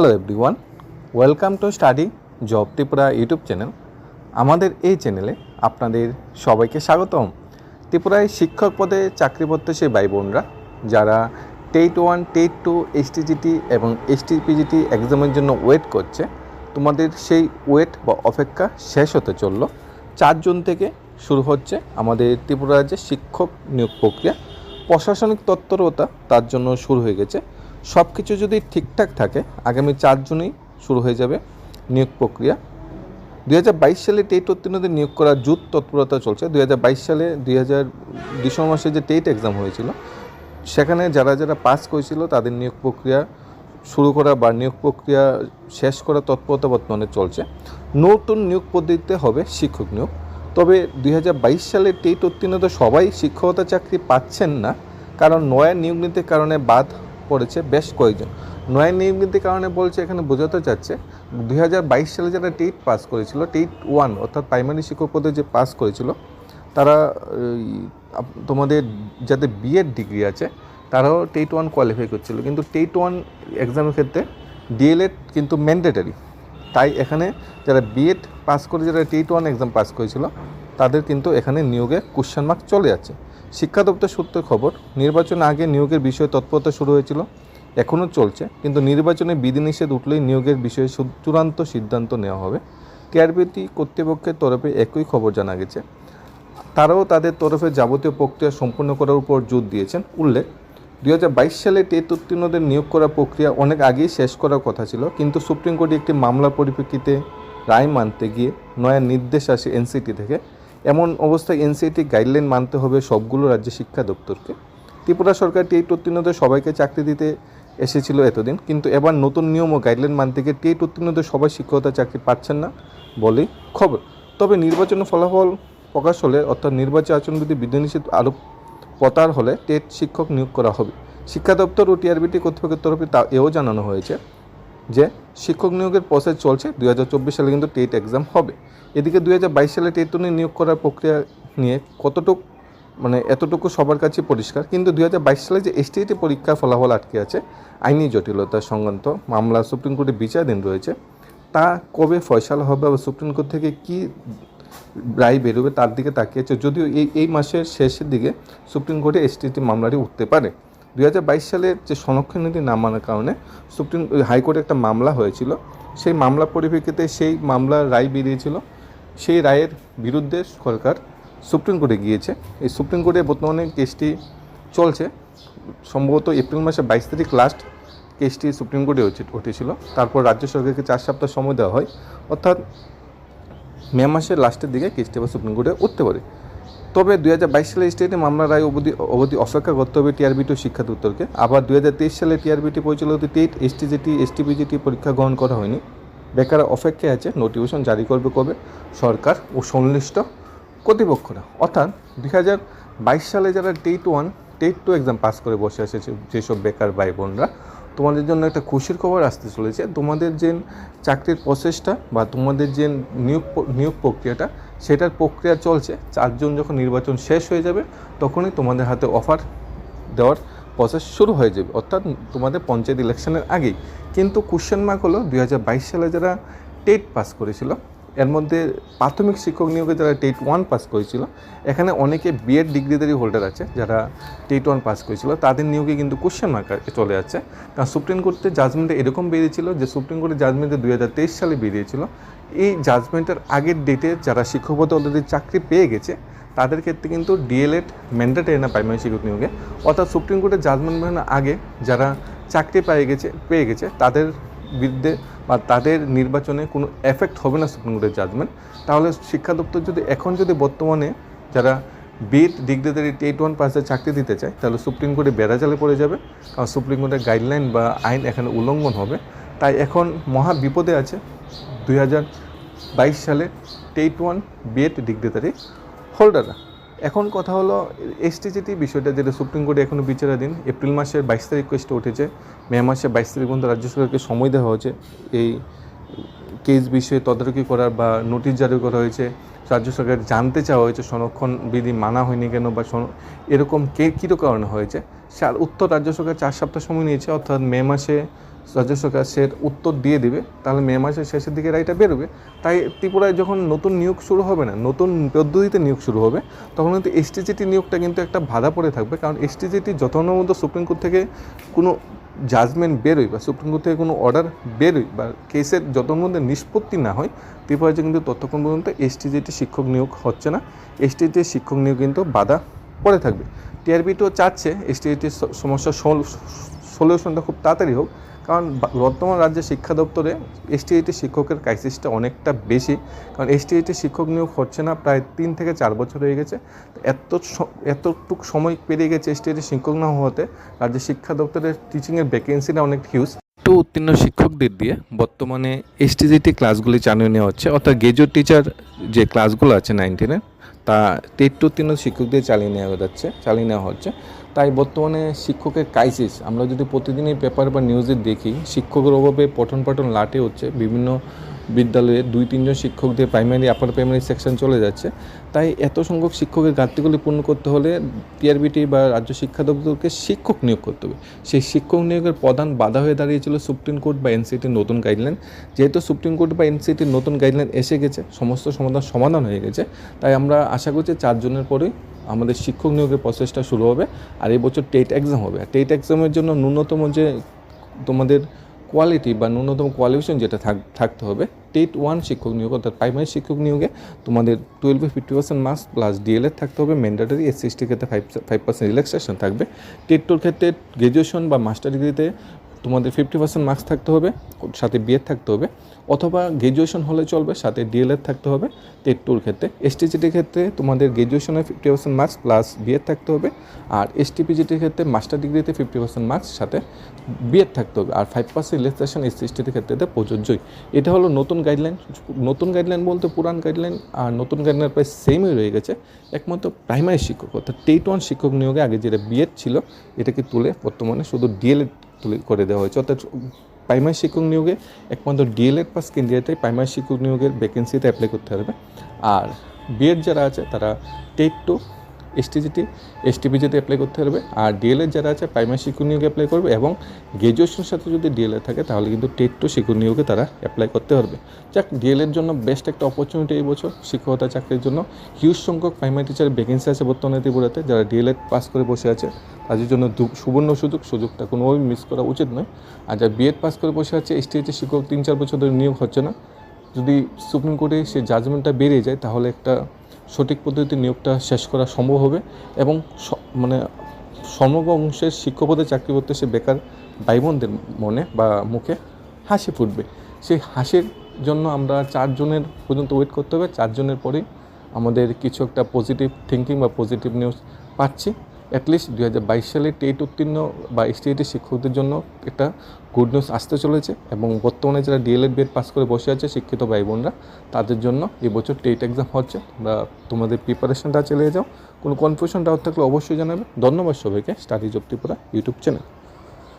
Hello everyone welcome to study job Tripura YouTube channel আমাদের এই চ্যানেলে আপনাদের সবাইকে স্বাগতম। ত্রিপুরায় শিক্ষক পদে চাকরি প্রত্যাশী ভাই বোনরা যারা TET one TET two STGT এবং এসটিপিজিটি এক্সামের জন্য ওয়েট করছে, তোমাদের সেই ওয়েট বা অপেক্ষা শেষ হতে চলল। চার জুন থেকে শুরু হচ্ছে আমাদের ত্রিপুরা রাজ্যে শিক্ষক নিয়োগ প্রক্রিয়া। প্রশাসনিক তৎপরতা তার জন্য শুরু হয়ে গেছে। সব কিছু যদি ঠিকঠাক থাকে, আগামী চার জুনেই শুরু হয়ে যাবে নিয়োগ প্রক্রিয়া। দুই হাজার বাইশ সালে টেট উত্তীর্ণদের নিয়োগ করার জুত তৎপরতা চলছে। দুই হাজার বাইশ সালে দুই হাজার ডিসেম্বর মাসে যে টেট এক্সাম হয়েছিল, সেখানে যারা যারা পাস করেছিল, তাদের নিয়োগ প্রক্রিয়া শুরু করা বা নিয়োগ প্রক্রিয়া শেষ করা তৎপরতা বর্তমানে চলছে। নতুন নিয়োগ পদ্ধতিতে হবে শিক্ষক নিয়োগ। তবে দুই হাজার বাইশ সালে টেট উত্তীর্ণত সবাই শিক্ষকতা চাকরি পাচ্ছেন না, কারণ নয়া নিয়োগ নীতির কারণে বাদ পড়েছে বেশ কয়েকজন। নয়া নিয়োগ নীতির কারণে বলছে, এখানে বোঝাতে চাচ্ছে দু হাজার বাইশ সালে যারা টেট পাস করেছিল, টেট ওয়ান অর্থাৎ প্রাইমারি শিক্ষক পদে যে পাস করেছিল, তারা তোমাদের যাদের বিএড ডিগ্রি আছে, তারাও টেট ওয়ান কোয়ালিফাই করছিল। কিন্তু টেট ওয়ান এক্সামের ক্ষেত্রে ডিএলএড কিন্তু ম্যান্ডেটারি তাই এখানে যারা বিএড পাস করে, যারা টেট ওয়ান এক্সাম পাস করেছিল, তাদের কিন্তু এখানে নিয়োগে কোশ্চেন মার্ক চলে যাচ্ছে। শিক্ষা দপ্তর সূত্রে খবর নির্বাচন আগে নিয়োগের বিষয়ে তৎপরতা শুরু হয়েছিল, এখনও চলছে, কিন্তু নির্বাচনে বিধিনিষেধ উঠলেই নিয়োগের বিষয়ে চূড়ান্ত সিদ্ধান্ত নেওয়া হবে। টিআরবিটি কর্তৃপক্ষের তরফে একই খবর জানা গেছে। তারাও তাদের তরফে যাবতীয় প্রক্রিয়া সম্পূর্ণ করার উপর জোর দিয়েছেন। উল্লেখ, দুই হাজার বাইশ সালে টেট উত্তীর্ণদের নিয়োগ করার প্রক্রিয়া অনেক আগেই শেষ করার কথা ছিল, কিন্তু সুপ্রিম কোর্টে একটি মামলার পরিপ্রেক্ষিতে রায় মানতে গিয়ে নয়া নির্দেশ আসে এনসিটি থেকে। এমন অবস্থায় এনসিটি গাইডলাইন মানতে হবে সবগুলো রাজ্য শিক্ষা দপ্তরকে। ত্রিপুরা সরকার টেট উত্তীর্ণদের সবাইকে চাকরি দিতে এসেছিল এতদিন, কিন্তু এবার নতুন নিয়ম ও গাইডলাইন মানতে গিয়ে টেট উত্তীর্ণদের সবাই শিক্ষকতা চাকরি পাচ্ছেন না বলেই খবর। তবে নির্বাচনের ফলাফল প্রকাশ হলে, অর্থাৎ নির্বাচন আচরণবিধি বিধিনিষেধ আরোপ পতার হলে টেট শিক্ষক নিয়োগ করা হবে। শিক্ষা দপ্তর ও টিআরবিটি কর্তৃপক্ষের তরফে তা এও জানানো হয়েছে। যে শিক্ষক নিয়োগের প্রসেস চলছে, দুই হাজার চব্বিশ সালে কিন্তু টেট এক্সাম হবে। এদিকে দুই হাজার বাইশ সালে টেট নিয়োগ করার প্রক্রিয়া নিয়ে কতটুকু মানে এতটুকু সবার কাছে পরিষ্কার, কিন্তু দুই হাজার বাইশ সালে যে এসটিটি পরীক্ষার ফলাফল আটকে আছে, আইনি জটিলতা সংক্রান্ত মামলা সুপ্রিম কোর্টে বিচারাধীন রয়েছে, তা কবে ফয়সালা হবে বা সুপ্রিম কোর্ট থেকে কী রায় বেরোবে তার দিকে তাকিয়েছে যদিও এই এই মাসের শেষের দিকে সুপ্রিম কোর্টে এসটিটি মামলাটি উঠতে পারে। দুই হাজার বাইশ সালের যে সংরক্ষণ নীতি না মানার কারণে সুপ্রিম হাইকোর্টে একটা মামলা হয়েছিল। সেই মামলার পরিপ্রেক্ষিতে সেই মামলার রায় বেরিয়েছিল। সেই রায়ের বিরুদ্ধে সরকার সুপ্রিম কোর্টে গিয়েছে। এই সুপ্রিম কোর্টে বর্তমানে কেসটি চলছে। সম্ভবত এপ্রিল মাসে বাইশ তারিখ লাস্ট কেসটি সুপ্রিম কোর্টে উঠে- উঠেছিল। তারপর রাজ্য সরকারকে চার সপ্তাহ সময় দেওয়া হয়। অর্থাৎ মে মাসের লাস্টের দিকে কেসটি আবার সুপ্রিম কোর্টে উঠতে পারে। তবে দুই হাজার বাইশ সালে স্টেটে মামলা রায় অবধি অবধি অপেক্ষা করতে হবে টিআরবিটি ও শিক্ষা দপ্তরকে। আবার দুই হাজার তেইশ সালে টিআরবিটি পরিচালিত টেট এসটিজিটি এসটিপিজিটি পরীক্ষা গ্রহণ করা হয়নি। বেকার অপেক্ষায় আছে, নোটিফিকেশন জারি করবে কবে? সরকার ও সংশ্লিষ্ট কর্তৃপক্ষরা। অর্থাৎ দুই হাজার বাইশ সালে যারা TET one, TET two exam pass করে বসে আছে যেসব বেকার ভাই বোনরা তোমাদের জন্য একটা খুশির খবর আসতে চলেছে। তোমাদের যে চাকরির প্রসেসটা বা তোমাদের যে নিয়োগ নিয়োগ প্রক্রিয়াটা, সেটার প্রক্রিয়া চলছে। চারজন যখন নির্বাচন শেষ হয়ে যাবে, তখনই তোমাদের হাতে অফার দেওয়ার প্রসেস শুরু হয়ে যাবে। অর্থাৎ তোমাদের পঞ্চায়েত ইলেকশনের আগেই। কিন্তু কোশ্চেন মার্ক হলো দুই হাজার বাইশ সালে যারা টেট পাস করেছিল এর মধ্যে প্রাথমিক শিক্ষক নিয়োগে যারা টেট ওয়ান পাস করেছিল, এখানে অনেকে বিএড ডিগ্রিধারী হোল্ডার আছে যারা টেট ওয়ান পাস করেছিল। তাদের নিয়োগে কিন্তু কোশ্চেন মার্ক চলে যাচ্ছে কারণ সুপ্রিম কোর্টের জাজমেন্টে এরকম বেরিয়েছিল যে সুপ্রিম কোর্টের জাজমেন্টে দুই হাজার তেইশ সালে বেরিয়েছিল। এই জাজমেন্টের আগের ডেটে যারা শিক্ষকতা অলরেডি চাকরি পেয়ে গেছে, তাদের ক্ষেত্রে কিন্তু ডিএলএড ম্যান্ডেটারি না প্রাইমারি শিক্ষক নিয়োগে। অর্থাৎ সুপ্রিম কোর্টের জাজমেন্ট আগে যারা চাকরি পেয়ে গেছে পেয়ে গেছে, তাদের বিরুদ্ধে বা তাদের নির্বাচনে কোনো এফেক্ট হবে না সুপ্রিম কোর্টের জাজমেন্ট তাহলে শিক্ষা দপ্তর যদি এখন যদি বর্তমানে যারা বিএড ডিগ্রিধারী টেট ওয়ান পাসে চাকরি দিতে চায়, তাহলে সুপ্রিম কোর্টে বেড়াজালে পড়ে যাবে। কারণ সুপ্রিম কোর্টের গাইডলাইন বা আইন এখানে উল্লঙ্ঘন হবে। তাই এখন মহা বিপদে আছে। দুই হাজার বাইশ সালে টেট ওয়ান বিএড ডিগ্রিধারী হোল্ডাররা এখন কথা হলো এসটিজিটি বিষয়টা যেটা সুপ্রিম কোর্টে এখনও বিচারাধীন এপ্রিল মাসের বাইশ তারিখ কেসটা উঠেছে। মে মাসের বাইশ তারিখ পর্যন্ত রাজ্য সরকারকে সময় দেওয়া হয়েছে। এই কেস বিষয়ে তদারকি করার বা নোটিশ জারি করা হয়েছে। রাজ্য সরকার জানতে চাওয়া হয়েছে, সংরক্ষণ বিধি মানা হয়নি কেন বা এরকম কে কী কারণে হয়েছে? উত্তর রাজ্য সরকার চার সপ্তাহ সময় নিয়েছে, অর্থাৎ মে মাসে রাজস্ব ক্যাশের উত্তর দিয়ে দিবে, তাহলে মে মাসের শেষের দিকে রায়টা বেরোবে। তাই ত্রিপুরায় যখন নতুন নিয়োগ শুরু হবে না, নতুন পদ্ধতিতে নিয়োগ শুরু হবে, তখন কিন্তু এসটিজিটি নিয়োগটা কিন্তু একটা বাধা পড়ে থাকবে। কারণ এসটিজিটি মধ্যে সুপ্রিম কোর্ট থেকে কোনো জাজমেন্ট বেরোয় বা সুপ্রিম কোর্ট থেকে কোনো অর্ডার বেরোয় বা কেসের যতক্ষণ মধ্যে নিষ্পত্তি না হয় ত্রিপুরায়তে কিন্তু ততক্ষণ পর্যন্ত এসটিজিটি শিক্ষক নিয়োগ হচ্ছে না। এসটিজিটি শিক্ষক নিয়োগ কিন্তু বাধা পড়ে থাকবে। টিআরপি তো চাচ্ছে এসটিজিটির সমস্যার সলিউশনটা খুব তাড়াতাড়ি হোক। কারণ বর্তমান রাজ্যের শিক্ষা দপ্তরে এসটিআইটি শিক্ষকের ক্রাইসিসটা অনেকটা বেশি। কারণ এসটিআইটি শিক্ষক নিয়োগ হচ্ছে না, প্রায় তিন থেকে চার বছর হয়ে গেছে। এত এতটুকু সময় পেরিয়ে গেছে এসটিআইটি শিক্ষক না হওয়াতে রাজ্যের শিক্ষা দপ্তরের টিচিংয়ের ভ্যাকেন্সিটা অনেক হিউজ টু উত্তীর্ণ শিক্ষকদের দিয়ে বর্তমানে এসটিজিটি ক্লাসগুলি চালিয়ে নেওয়া হচ্ছে। অর্থাৎ গ্রাজুয়েট টিচার যে ক্লাসগুলো আছে নাইন টেনের তা টেট উত্তীর্ণ শিক্ষকদের চালিয়ে নেওয়া যাচ্ছে, চালিয়ে নেওয়া হচ্ছে। তাই বর্তমানে শিক্ষকের ক্রাইসিস আমরা যদি প্রতিদিনই পেপার বা নিউজে দেখি শিক্ষকের অভাবে পঠন পাঠন লাটে হচ্ছে বিভিন্ন বিদ্যালয়ে দুই, তিনজন শিক্ষক দিয়ে প্রাইমারি আপার প্রাইমারি সেকশন চলে যাচ্ছে। তাই এত সংখ্যক শিক্ষকের ঘাটতিগুলি পূর্ণ করতে হলে টিআরবিটি বা রাজ্য শিক্ষা দপ্তরকে শিক্ষক নিয়োগ করতে হবে। সেই শিক্ষক নিয়োগের প্রধান বাধা হয়ে দাঁড়িয়েছিল সুপ্রিম কোর্ট বা এনসিটির নতুন গাইডলাইন যেহেতু সুপ্রিম কোর্ট বা এনসিটির নতুন গাইডলাইন এসে গেছে, সমস্ত সমাধান সমাধান হয়ে গেছে। তাই আমরা আশা করছি চারজনের পরেই আমাদের শিক্ষক নিয়োগের প্রসেসটা শুরু হবে আর এই বছর টেট এক্সাম হবে। আর টেট এক্সামের জন্য ন্যূনতম যে তোমাদের কোয়ালিটি বা ন্যূনতম কোয়ালিফিকেশন যেটা থাক, থাকতে হবে, টেট ওয়ান শিক্ষক নিয়োগ অর্থাৎ প্রাইমারি শিক্ষক নিয়োগে তোমাদের টুয়েলভে fifty percent marks plus DElEd থাকতে হবে ম্যান্ডেটারি এস সিক্সটির ক্ষেত্রে ফাইভ ফাইভ পার্সেন্ট রিল্যাক্সেশন থাকবে। টেট টুর ক্ষেত্রে গ্র্যাজুয়েশন বা মাস্টার ডিগ্রিতে তোমাদের ফিফটি পার্সেন্ট মার্কস থাকতে হবে, সাথে বিএড থাকতে হবে, অথবা গ্র্যাজুয়েশন হলে চলবে, সাথে ডিএলএড থাকতে হবে টেট টুর ক্ষেত্রে। এসটিজিটির ক্ষেত্রে তোমাদের গ্র্যাজুয়েশনের fifty percent marks plus BEd থাকতে হবে, আর এসটিপিজিটির ক্ষেত্রে মাস্টার ডিগ্রিতে ফিফটি পার্সেন্ট মার্কস সাথে বিএড থাকতে হবে, আর ফাইভ পার্সেন্ট রিল্যাক্সেশন এস সিক্সটির ক্ষেত্রে প্রযোজ্যই। এটা হলো নতুন গাইডলাইন নতুন গাইডলাইন বলতে পুরান গাইডলাইন আর নতুন গাইডলাইন প্রায় সেমই রয়ে গেছে, একমাত্র প্রাইমারি শিক্ষক, অর্থাৎ টেট ওয়ান শিক্ষক নিয়োগে আগে যেটা বিএড ছিল, এটাকে তুলে বর্তমানে শুধু ডিএলএড করে দেওয়া হয়েছে। অর্থাৎ প্রাইমারি শিক্ষক নিয়োগে একমাত্র ডিএলএড পাস ক্যান্ডিডেটে প্রাইমারি শিক্ষক নিয়োগের ভ্যাকেন্সিতে অ্যাপ্লাই করতে হবে। আর বিএড যারা আছে তারা টেট টু এসটিজিটি এসটিপিজিতে অ্যাপ্লাই করতে পারবে। আর ডিএলএড যারা আছে প্রাইমারি শিক্ষক নিয়োগে অ্যাপ্লাই করবে এবং গ্র্যাজুয়েশনের সাথে যদি ডিএলএড থাকে, তাহলে কিন্তু টেট টু শিক্ষক নিয়োগে তারা অ্যাপ্লাই করতে পারবে। যাক ডিএলএর জন্য বেস্ট একটা অপরচুনিটি এই বছর শিক্ষকতা চাকরির জন্য। হিউজ সংখ্যক প্রাইমারি টিচারের ভ্যাকেন্সি আছে বর্তমানে ত্রিপুরাতে। যারা ডিএলএড পাস করে বসে আছে, তাদের জন্য সুবর্ণ সুযোগ। সুযোগটা কোনোভাবেই মিস করা উচিত নয়। আর যারা বিএড পাস করে বসে আছে এসটিএইচের শিক্ষক তিন চার বছর ধরে নিয়োগ হচ্ছে না। যদি সুপ্রিম কোর্টে সে জাজমেন্টটা বেরিয়ে যায়, তাহলে একটা সঠিক পদ্ধতিতে নিয়োগটা শেষ করা সম্ভব হবে এবং মানে সমগ্র অংশের শিক্ষক পদে চাকরি করতে সে বেকার ভাইবোনদের মনে বা মুখে হাসি ফুটবে। সেই হাসির জন্য আমরা চারজনের পর্যন্ত ওয়েট করতে হবে। চারজনের পরেই আমাদের কিছু একটা পজিটিভ থিঙ্কিং বা পজিটিভ নিউজ পাচ্ছি। অ্যাটলিস্ট দু হাজার বাইশ সালে টেট উত্তীর্ণ বা এসটিএটি শিক্ষকদের জন্য একটা গুড নিউজ আসতে চলেছে এবং বর্তমানে যারা ডিএলএড বিএড পাস করে বসে আছে, শিক্ষিত ভাই বোনরা, তাদের জন্য এবছর টেট এক্সাম হচ্ছে। বা তোমাদের প্রিপারেশনটা চালিয়ে যাও। কোনো কনফিউশন ডাউট থাকলে অবশ্যই জানাবে। ধন্যবাদ সবাইকে। Study job Tripura YouTube channel